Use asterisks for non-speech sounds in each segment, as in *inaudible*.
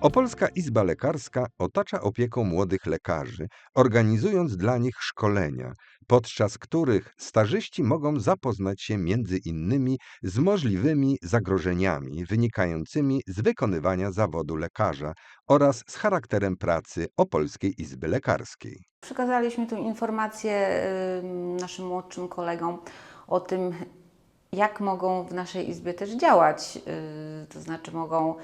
Opolska Izba Lekarska otacza opieką młodych lekarzy, organizując dla nich szkolenia, podczas których stażyści mogą zapoznać się między innymi z możliwymi zagrożeniami wynikającymi z wykonywania zawodu lekarza oraz z charakterem pracy Opolskiej Izby Lekarskiej. Przekazaliśmy tę informację ym, naszym młodszym kolegom o tym, jak mogą w naszej izbie też działać. Yy, To znaczy mogą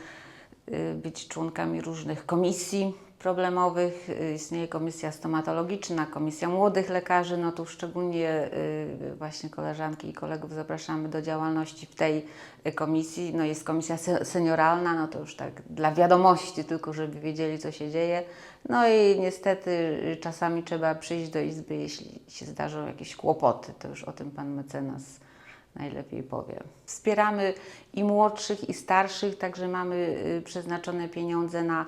być członkami różnych komisji problemowych. Yy, Istnieje komisja stomatologiczna, komisja młodych lekarzy. No tu szczególnie yy, właśnie koleżanki i kolegów zapraszamy do działalności w tej y, komisji. No jest komisja se- senioralna, no to już tak dla wiadomości tylko, żeby wiedzieli co się dzieje. No i niestety y, czasami trzeba przyjść do izby, jeśli się zdarzą jakieś kłopoty. To już o tym pan mecenas najlepiej powie. Wspieramy i młodszych, i starszych, także mamy y, przeznaczone pieniądze na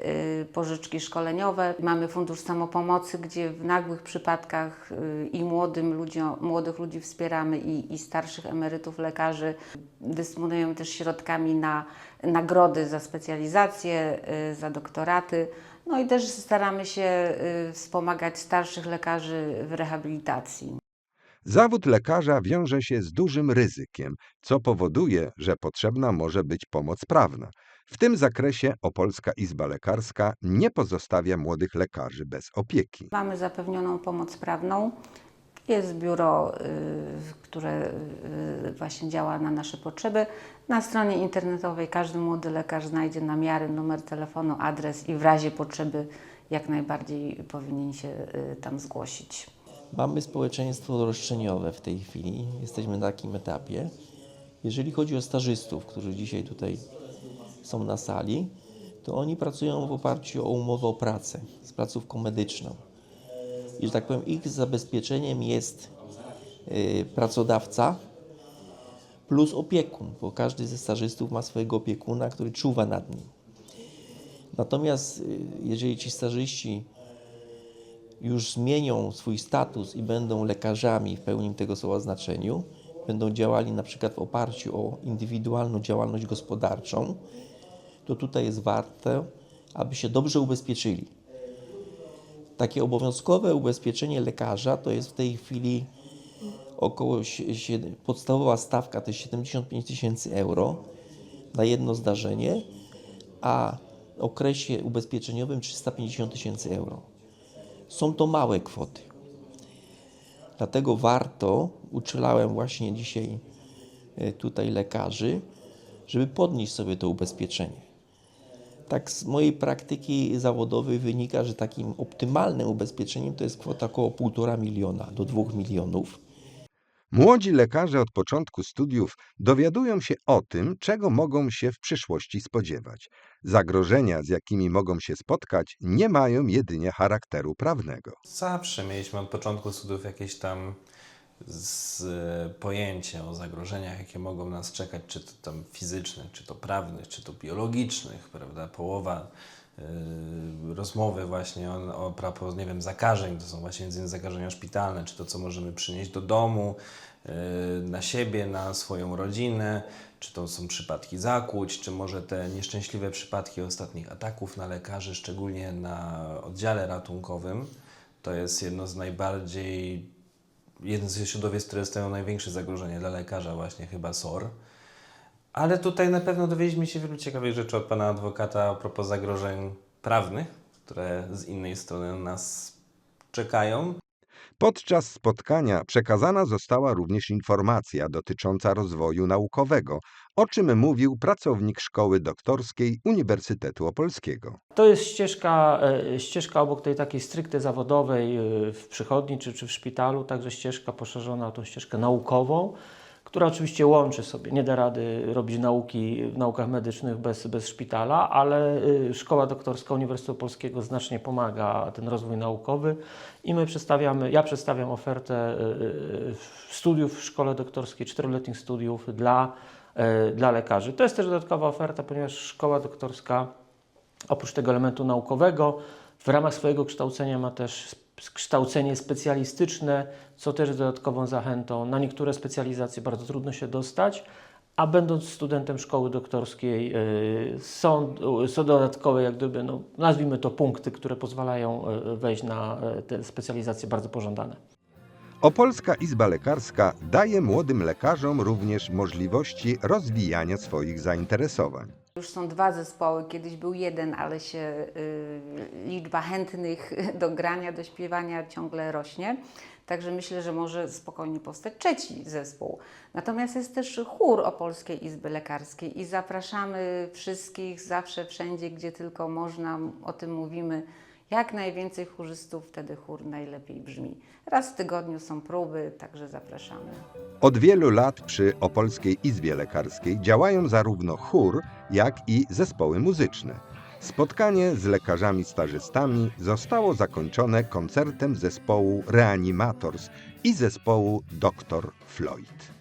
y, pożyczki szkoleniowe. Mamy fundusz samopomocy, gdzie w nagłych przypadkach y, i młodym ludziom, młodych ludzi wspieramy, i, i starszych emerytów, lekarzy. Dysponujemy też środkami na nagrody za specjalizacje, za doktoraty. No i też staramy się wspomagać starszych lekarzy w rehabilitacji. Zawód lekarza wiąże się z dużym ryzykiem, co powoduje, że potrzebna może być pomoc prawna. W tym zakresie Opolska Izba Lekarska nie pozostawia młodych lekarzy bez opieki. Mamy zapewnioną pomoc prawną. Jest biuro, y, które y, właśnie działa na nasze potrzeby. Na stronie internetowej każdy młody lekarz znajdzie namiary, numer telefonu, adres i w razie potrzeby jak najbardziej powinien się y, tam zgłosić. Mamy społeczeństwo roszczeniowe w tej chwili. Jesteśmy na takim etapie. Jeżeli chodzi o stażystów, którzy dzisiaj tutaj są na sali, to oni pracują w oparciu o umowę o pracę z placówką medyczną. I że tak powiem, ich zabezpieczeniem jest y, pracodawca plus opiekun, bo każdy ze stażystów ma swojego opiekuna, który czuwa nad nim. Natomiast y, jeżeli ci stażyści już zmienią swój status i będą lekarzami w pełnym tego słowa znaczeniu, będą działali na przykład w oparciu o indywidualną działalność gospodarczą, to tutaj jest warte, aby się dobrze ubezpieczyli. Takie obowiązkowe ubezpieczenie lekarza to jest w tej chwili około, podstawowa stawka to jest 75 tysięcy euro na jedno zdarzenie, a w okresie ubezpieczeniowym 350 tysięcy euro. Są to małe kwoty. Dlatego warto, uczulałem właśnie dzisiaj e, tutaj lekarzy, żeby podnieść sobie to ubezpieczenie. Tak z mojej praktyki zawodowej wynika, że takim optymalnym ubezpieczeniem to jest kwota około 1,5 miliona do 2 milionów. Młodzi lekarze od początku studiów dowiadują się o tym, czego mogą się w przyszłości spodziewać. Zagrożenia, z jakimi mogą się spotkać, nie mają jedynie charakteru prawnego. Zawsze mieliśmy od początku studiów jakieś tam z, pojęcie o zagrożeniach, jakie mogą nas czekać, czy to tam fizycznych, czy to prawnych, czy to biologicznych, prawda? Połowa rozmowy właśnie o, o propos, nie wiem, zakażeń, to są właśnie między innymi zakażenia szpitalne, czy to, co możemy przynieść do domu, y, na siebie, na swoją rodzinę, czy to są przypadki zakłuć, czy może te nieszczęśliwe przypadki ostatnich ataków na lekarzy, szczególnie na oddziale ratunkowym. To jest jedno z najbardziej, jeden ze środowisk, które stają największe zagrożenie dla lekarza, właśnie chyba SOR. Ale tutaj na pewno dowiedzieliśmy się wielu ciekawych rzeczy od pana adwokata a propos zagrożeń prawnych, które z innej strony nas czekają. Podczas spotkania przekazana została również informacja dotycząca rozwoju naukowego, o czym mówił pracownik Szkoły Doktorskiej Uniwersytetu Opolskiego. To jest ścieżka, e, ścieżka obok tej takiej stricte zawodowej e, w przychodni czy, czy w szpitalu, także ścieżka poszerzona o tą ścieżkę naukową, która oczywiście łączy sobie, nie da rady robić nauki w naukach medycznych bez, bez szpitala, ale e, Szkoła Doktorska Uniwersytetu Polskiego znacznie pomaga ten rozwój naukowy i my przedstawiamy, ja przedstawiam ofertę e, e, studiów w szkole doktorskiej, czteroletnich studiów dla, dla lekarzy. To jest też dodatkowa oferta, ponieważ szkoła doktorska Oprócz tego elementu naukowego, w ramach swojego kształcenia ma też kształcenie specjalistyczne, co też dodatkową zachętą. Na niektóre specjalizacje bardzo trudno się dostać, a będąc studentem szkoły doktorskiej y, są, są dodatkowe, jak gdyby, no, nazwijmy to punkty, które pozwalają y, wejść na y, te specjalizacje bardzo pożądane. Opolska Izba Lekarska daje młodym lekarzom również możliwości rozwijania swoich zainteresowań. Już są dwa zespoły, kiedyś był jeden, ale się y, liczba chętnych *laughs* do grania, do śpiewania ciągle rośnie. Także myślę, że może spokojnie powstać trzeci zespół. Natomiast jest też chór Opolskiej Izby Lekarskiej i zapraszamy wszystkich zawsze, wszędzie, gdzie tylko można, o tym mówimy. Jak najwięcej chórzystów, wtedy chór najlepiej brzmi. Raz w tygodniu są próby, także zapraszamy. Od wielu lat przy Opolskiej Izbie Lekarskiej działają zarówno chór, jak i zespoły muzyczne. Spotkanie z lekarzami stażystami zostało zakończone koncertem zespołu Reanimators i zespołu Dr. Floyd.